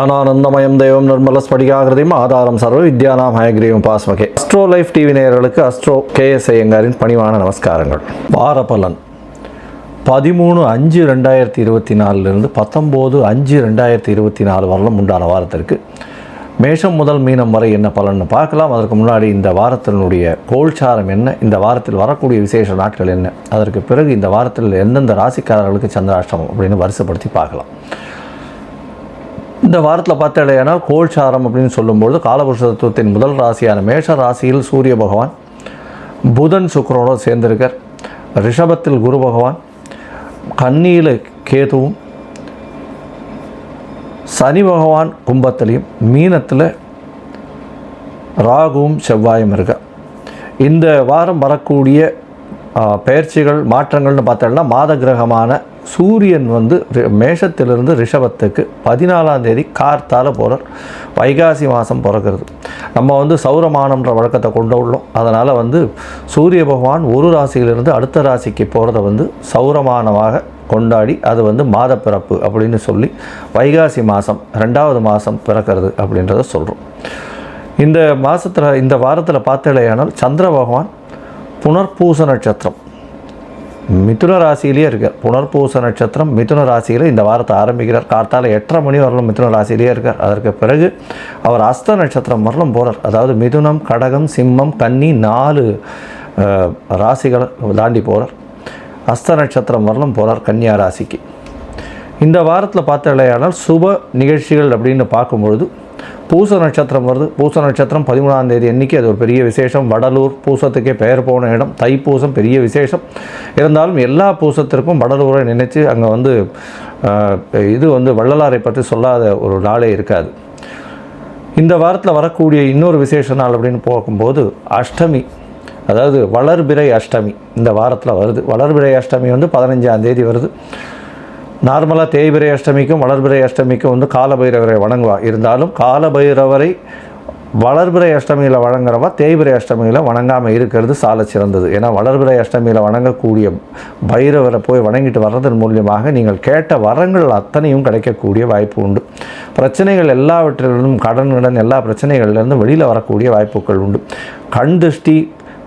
ஞானானந்தமயம் தெய்வம் நிர்மல ஸ்படிகாகிருதியும் ஆதாரம் சர்வ வித்யானாம் ஹயக்ரீவம் பாஸ்மகே. அஸ்ட்ரோ லைஃப் டிவி நேயர்களுக்கு அஸ்ட்ரோ கே எஸ் ஐயங்காரின் பணிவான நமஸ்காரங்கள். வார பலன் பதிமூணு அஞ்சு ரெண்டாயிரத்தி இருபத்தி நாலுலேருந்து பத்தொம்போது அஞ்சு ரெண்டாயிரத்தி இருபத்தி நாலு வரலும் உண்டான வாரத்திற்கு மேஷம் முதல் மீனம் வரை என்ன பலன்னு பார்க்கலாம். அதற்கு முன்னாடி இந்த வாரத்தினுடைய கோல்சாரம் என்ன? இந்த வாரத்தில் வரக்கூடிய விசேஷ நாட்கள் என்ன? அதற்கு பிறகு இந்த வாரத்தில் எந்தெந்த ராசிக்காரர்களுக்கு சந்திராஷ்டமம் அப்படின்னு வரிசைப்படுத்தி பார்க்கலாம். இந்த வாரத்தில் பார்த்தாலேயானால் கோல்சாரம் அப்படின்னு சொல்லும்பொழுது காலபுருஷ தத்துவத்தின் முதல் ராசியான மேஷ ராசியில் சூரிய பகவான் புதன் சுக்கிரனோடு சேர்ந்திருக்கார். ரிஷபத்தில் குரு பகவான் கன்னியில் கேதுவும் சனி பகவான் கும்பத்திலையும் மீனத்தில் ராகுவும் செவ்வாயும் இருக்க இந்த வாரம் வரக்கூடிய பெயர்ச்சிகள் மாற்றங்கள்னு பார்த்தோம்னா மாத கிரகமான சூரியன் வந்து மேஷத்திலிருந்து ரிஷபத்துக்கு பதினாலாம் தேதி கார்த்தால் போகிறார் வைகாசி மாதம் பிறக்கிறது. நம்ம வந்து சௌரமானம்ன்ற வழக்கத்தை கொண்டு உள்ளோம். அதனால் வந்து சூரிய பகவான் ஒரு ராசியிலிருந்து அடுத்த ராசிக்கு போகிறத வந்து சௌரமானமாக கொண்டாடி அது வந்து மாத பிறப்பு அப்படின்னு சொல்லி வைகாசி மாதம் ரெண்டாவது மாதம் பிறக்கிறது அப்படின்றத சொல்கிறோம் இந்த மாதத்தில் இந்த வாரத்தில் பார்த்தலையானால் சந்திர பகவான் புனர்பூச நட்சத்திரம். மிதுன ராசியிலேயே இருக்கார். புனர்பூச நட்சத்திரம் மிதுன ராசியில் இந்த வாரத்தை ஆரம்பிக்கிறார். கார்த்தால எட்டரை மணி வரலும் மிதுன ராசியிலேயே இருக்கார். அதற்கு பிறகு அவர் அஸ்த நட்சத்திரம் வரலும் போகிறார் அதாவது மிதுனம் கடகம் சிம்மம் கன்னி நாலு ராசிகளை தாண்டி போகிறார் அஸ்த நட்சத்திரம் வரலும் போகிறார் கன்னியா ராசிக்கு. இந்த வாரத்தில் பார்த்தாலேயானால் சுப நிகழ்ச்சிகள் அப்படின்னு பார்க்கும்பொழுது பூச நட்சத்திரம் வருது. பூச நட்சத்திரம் பதிமூணாம் தேதி அன்னைக்கு அது ஒரு பெரிய விசேஷம். வடலூர் பூசத்துக்கே பெயர் போன இடம். தைப்பூசம் பெரிய விசேஷம். இருந்தாலும் எல்லா பூசத்திற்கும் வடலூரை நினைச்சு அங்கே வந்து இது வந்து வள்ளலாரை பற்றி சொல்லாத ஒரு நாளே இருக்காது. இந்த வாரத்தில் வரக்கூடிய இன்னொரு விசேஷ நாள் அப்படின்னு பார்க்கும்போது அஷ்டமி. அதாவது வளர்பிறை அஷ்டமி இந்த வாரத்தில் வருது. வளர்பிறை அஷ்டமி வந்து பதினஞ்சாம் தேதி வருது. நார்மலாக தேய்பிரை அஷ்டமிக்கும் வளர்பிரை அஷ்டமிக்கும் வந்து காலபைரவரை வணங்குவா. இருந்தாலும் காலபைரவரை வளர்பிறை அஷ்டமியில் வணங்குறவா தேய்பிறை அஷ்டமியில் வணங்காமல் இருக்கிறது சால சிறந்தது. ஏன்னா வளர்பிறை அஷ்டமியில் வணங்கக்கூடிய பைரவரை போய் வணங்கிட்டு வர்றதன் மூலியமாக நீங்கள் கேட்ட வரங்கள் அத்தனையும் கிடைக்கக்கூடிய வாய்ப்பு உண்டு. பிரச்சனைகள் எல்லாவற்றிலிருந்தும் கடன் கடன் எல்லா பிரச்சனைகள்லேருந்தும் வெளியில் வரக்கூடிய வாய்ப்புகள் உண்டு. கண் திருஷ்டி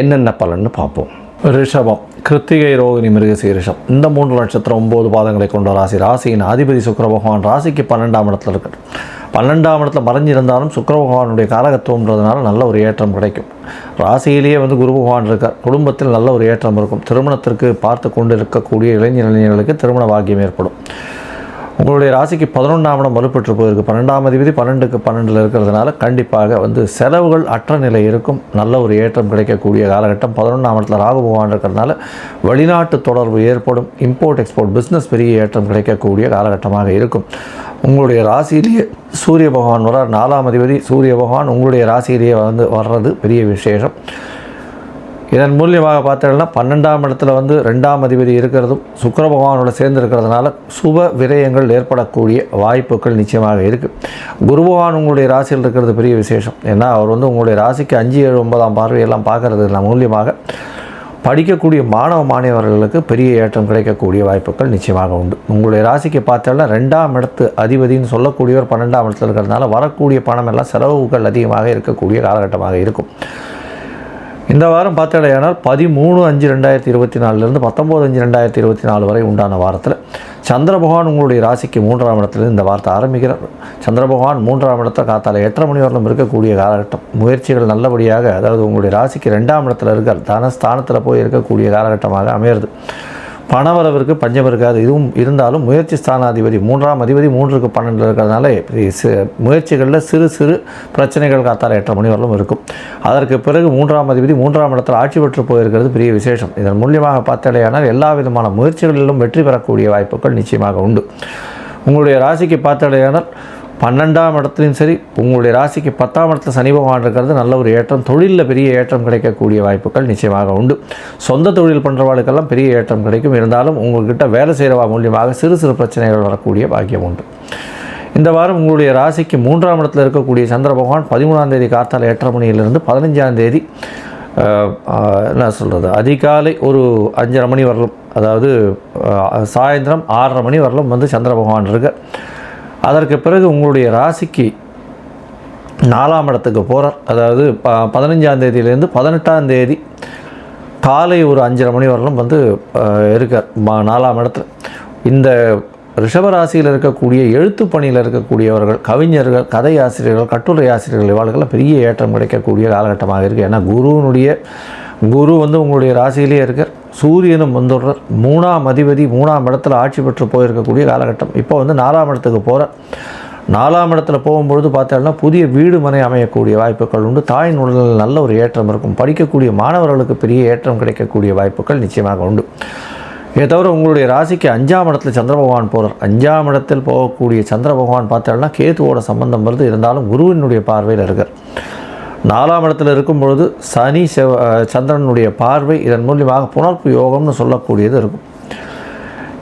என்னென்ன பலன்னு பார்ப்போம். ரிஷபம் கிருத்திகை ரோகிணி மிருகசீரிஷம் இந்த மூன்று நட்சத்திரம் ஒம்பது பாதங்களை கொண்ட ராசி. ராசியின் அதிபதி சுக்கர பகவான் ராசிக்கு பன்னெண்டாம் இடத்துல இருக்கார். பன்னெண்டாம் இடத்துல மறைஞ்சிருந்தாலும் சுக்கர பகவானுடைய காரகத்துவம்ன்றதுனால நல்ல ஒரு ஏற்றம் கிடைக்கும். ராசியிலேயே வந்து குரு பகவான் இருக்கார். குடும்பத்தில் நல்ல ஒரு ஏற்றம் இருக்கும். திருமணத்திற்கு பார்த்து கொண்டு இருக்கக்கூடிய இளைஞர் இளைஞர்களுக்கு திருமண பாக்கியம் ஏற்படும். உங்களுடைய ராசிக்கு பதினொன்றாம் இடம் வலுப்பெற்று போயிருக்கு. பன்னெண்டாம் அதிபதி பன்னெண்டுக்கு பன்னெண்டில் இருக்கிறதுனால கண்டிப்பாக வந்து செலவுகள் அற்ற நிலை இருக்கும். நல்ல ஒரு ஏற்றம் கிடைக்கக்கூடிய காலகட்டம். பதினொன்றாம் இடத்துல ராகு பகவான் இருக்கிறதுனால வெளிநாட்டு தொடர்பு ஏற்படும். இம்போர்ட் எக்ஸ்போர்ட் பிஸ்னஸ் பெரிய ஏற்றம் கிடைக்கக்கூடிய காலகட்டமாக இருக்கும். உங்களுடைய ராசியிலேயே சூரிய பகவான் வரார் நாலாம் அதிபதி சூரிய பகவான் உங்களுடைய ராசியிலேயே வந்து வர்றது பெரிய விசேஷம். இதன் மூலியமாக பார்த்தீங்கன்னா பன்னெண்டாம் இடத்துல வந்து ரெண்டாம் அதிபதி இருக்கிறதும் சுக்கர பகவானோட சேர்ந்து இருக்கிறதுனால சுப விரயங்கள் ஏற்படக்கூடிய வாய்ப்புகள் நிச்சயமாக இருக்குது குரு பகவான் உங்களுடைய ராசியில் இருக்கிறது பெரிய விசேஷம். ஏன்னா அவர் வந்து உங்களுடைய ராசிக்கு அஞ்சு ஏழு ஒன்பதாம் பார்வையெல்லாம் பார்க்கறது மூலியமாக படிக்கக்கூடிய மாணவ மாணவர்களுக்கு பெரிய ஏற்றம் கிடைக்கக்கூடிய வாய்ப்புகள் நிச்சயமாக உண்டு. உங்களுடைய ராசிக்கு பார்த்தால ரெண்டாம் இடத்து அதிபதின்னு சொல்லக்கூடியவர் பன்னெண்டாம் இடத்துல இருக்கிறதுனால வரக்கூடிய பணம் எல்லாம் செலவுகள் அதிகமாக இருக்கக்கூடிய காலகட்டமாக இருக்கும். இந்த வாரம் பார்த்தடையானால் பதிமூணு அஞ்சு ரெண்டாயிரத்தி இருபத்தி நாலுலேருந்து பத்தொம்போது அஞ்சு ரெண்டாயிரத்தி இருபத்தி நாலு வரை உண்டான வாரத்தில் சந்திர பகவான் உங்களுடைய ராசிக்கு மூன்றாம் இடத்துல இந்த வார்த்தை ஆரம்பிக்கிறார். சந்திர பகவான் மூன்றாம் இடத்தை காத்தால எட்டரை மணி வரலும் இருக்கக்கூடிய காலகட்டம். முயற்சிகள் நல்லபடியாக அதாவது உங்களுடைய ராசிக்கு ரெண்டாம் இடத்துல இருக்கார். தனஸ்தானத்தில் போய் இருக்கக்கூடிய காலகட்டமாக அமையிறது. பணவரவிற்கு பஞ்சம் இருக்காது. இதுவும் இருந்தாலும் முயற்சி ஸ்தானாதிபதி மூன்றாம் அதிபதி மூன்றுக்கு பன்னெண்டு இருக்கிறதுனால முயற்சிகளில் சிறு சிறு பிரச்சனைகள் காத்தால் எட்டரை மணி வரலும் இருக்கும். அதற்கு பிறகு மூன்றாம் அதிபதி மூன்றாம் இடத்தில் ஆட்சி பெற்று போயிருக்கிறது பெரிய விசேஷம். இதன் மூலியமாக பார்த்தாலேயானால் எல்லா விதமான முயற்சிகளிலும் வெற்றி பெறக்கூடிய வாய்ப்புகள் நிச்சயமாக உண்டு. உங்களுடைய ராசிக்கு பார்த்தாலேயானால் பன்னெண்டாம் இடத்துலையும் சரி உங்களுடைய ராசிக்கு பத்தாம் இடத்துல சனி பகவான் இருக்கிறது நல்ல ஒரு ஏற்றம். தொழிலில் பெரிய ஏற்றம் கிடைக்கக்கூடிய வாய்ப்புகள் நிச்சயமாக உண்டு. சொந்த தொழில் பண்ணுறவாளுக்கெல்லாம் பெரிய ஏற்றம் கிடைக்கும். இருந்தாலும் உங்கள்கிட்ட வேலை செய்கிறவா மூலியமாக சிறு சிறு பிரச்சனைகள் வரக்கூடிய பாக்கியம் உண்டு. இந்த வாரம் உங்களுடைய ராசிக்கு மூன்றாம் இடத்தில் இருக்கக்கூடிய சந்திர பகவான் பதிமூணாம் தேதி காத்தால எட்டரை மணியிலிருந்து பதினஞ்சாம் தேதி என்ன சொல்கிறது அதிகாலை ஒரு அஞ்சரை மணி வரலும் அதாவது சாயந்தரம் ஆறரை மணி வரலும் வந்து சந்திர பகவான் இருக்கு அதற்கு பிறகு உங்களுடைய ராசிக்கு நாலாம் இடத்துக்கு போகிறார் அதாவது ப பதினஞ்சாம் தேதியிலேருந்து பதினெட்டாம் தேதி காலை ஒரு அஞ்சரை மணி வரலும் வந்து இருக்கார். மா நாலாம் இடத்துல. இந்த ரிஷபராசியில் இருக்கக்கூடிய எழுத்து பணியில் இருக்கக்கூடியவர்கள் கவிஞர்கள் கதை ஆசிரியர்கள் கட்டுரை ஆசிரியர்கள் இவாளுக்கெல்லாம் பெரிய ஏற்றம் கிடைக்கக்கூடிய காலகட்டமாக இருக்குது ஏன்னா குருவினுடைய குரு வந்து உங்களுடைய ராசியிலேயே இருக்கார். சூரியனும் வந்துடுற மூணாம் அதிபதி மூணாம் இடத்துல ஆட்சி பெற்று போயிருக்கக்கூடிய காலகட்டம். இப்போ வந்து நாலாம் இடத்துக்கு போகிற நாலாம் இடத்துல போகும்பொழுது பார்த்தோம்னா புதிய வீடு மனை அமையக்கூடிய வாய்ப்புகள் உண்டு. தாயின் உடலில் நல்ல ஒரு ஏற்றம் இருக்கும். படிக்கக்கூடிய மாணவர்களுக்கு பெரிய ஏற்றம் கிடைக்கக்கூடிய வாய்ப்புகள் நிச்சயமாக உண்டு. இதை தவிர உங்களுடைய ராசிக்கு அஞ்சாம் இடத்துல சந்திர பகவான் போகிறார் அஞ்சாம் இடத்தில் போகக்கூடிய சந்திர பகவான் பார்த்தோம்னா கேதுவோட சம்பந்தம் வருது. இருந்தாலும் குருவினுடைய பார்வையில் இருக்கார். நாலாம் இடத்துல இருக்கும் பொழுது சனி செவ சந்திரனுடைய பார்வை இதன் மூலியமாக புணர்ப்பு யோகம்னு சொல்லக்கூடியது இருக்கும்.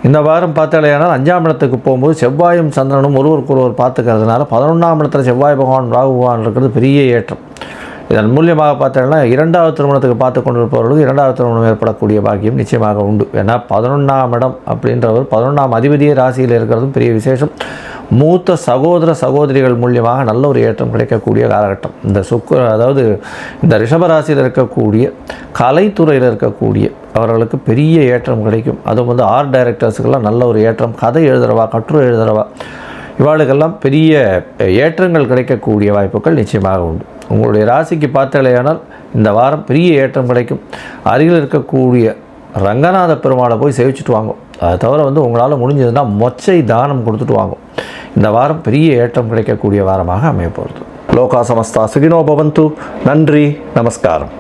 இந்த வாரம் பார்த்தாலேயானால் அஞ்சாம் இடத்துக்கு போகும்போது செவ்வாயும் சந்திரனும் ஒருவருக்கு ஒருவர் பார்த்துக்கிறதுனால பதினொன்றாம் இடத்துல செவ்வாய் பகவான் ராகு பகவான் இருக்கிறது பெரிய ஏற்றம். இதன் மூலியமாக பார்த்தோம்னா இரண்டாவது திருமணத்துக்கு பார்த்து கொண்டிருப்பவர்களுக்கு இரண்டாவது திருமணம் ஏற்படக்கூடிய பாக்கியம் நிச்சயமாக உண்டு. ஏன்னா பதினொன்றாம் இடம் அப்படின்றவர் பதினொன்றாம் அதிபதியே ராசியில் இருக்கிறதும் பெரிய விசேஷம். மூத்த சகோதர சகோதரிகள் மூலியமாக நல்ல ஒரு ஏற்றம் கிடைக்கக்கூடிய காலகட்டம். இந்த சுக்க அதாவது இந்த ரிஷபராசியில் இருக்கக்கூடிய கலைத்துறையில் இருக்கக்கூடிய அவர்களுக்கு பெரிய ஏற்றம் கிடைக்கும். அதுவும் வந்து ஆர்ட் டைரக்டர்ஸுக்கெல்லாம் நல்ல ஒரு ஏற்றம். கதை எழுதுறவா கட்டுரை எழுதுறவா இவாளுக்கெல்லாம் பெரிய ஏற்றங்கள் கிடைக்கக்கூடிய வாய்ப்புகள் நிச்சயமாக உண்டு. உங்களுடைய ராசிக்கு பார்த்தாலேயானால் இந்த வாரம் பெரிய ஏற்றம் கிடைக்கும். அருகில் இருக்கக்கூடிய ரங்கநாத பெருமாளை போய் சேவிச்சுட்டு வாங்கும். அதை தவிர வந்து உங்களால் முடிஞ்சதுன்னா மொச்சை தானம் கொடுத்துட்டு வாங்கும். இந்த வாரம் பெரிய ஏற்றம் கிடைக்கக்கூடிய வாரமாக அமையப்போகிறது லோகா சமஸ்தா சுகினோ பவந்து. நன்றி நமஸ்காரம்.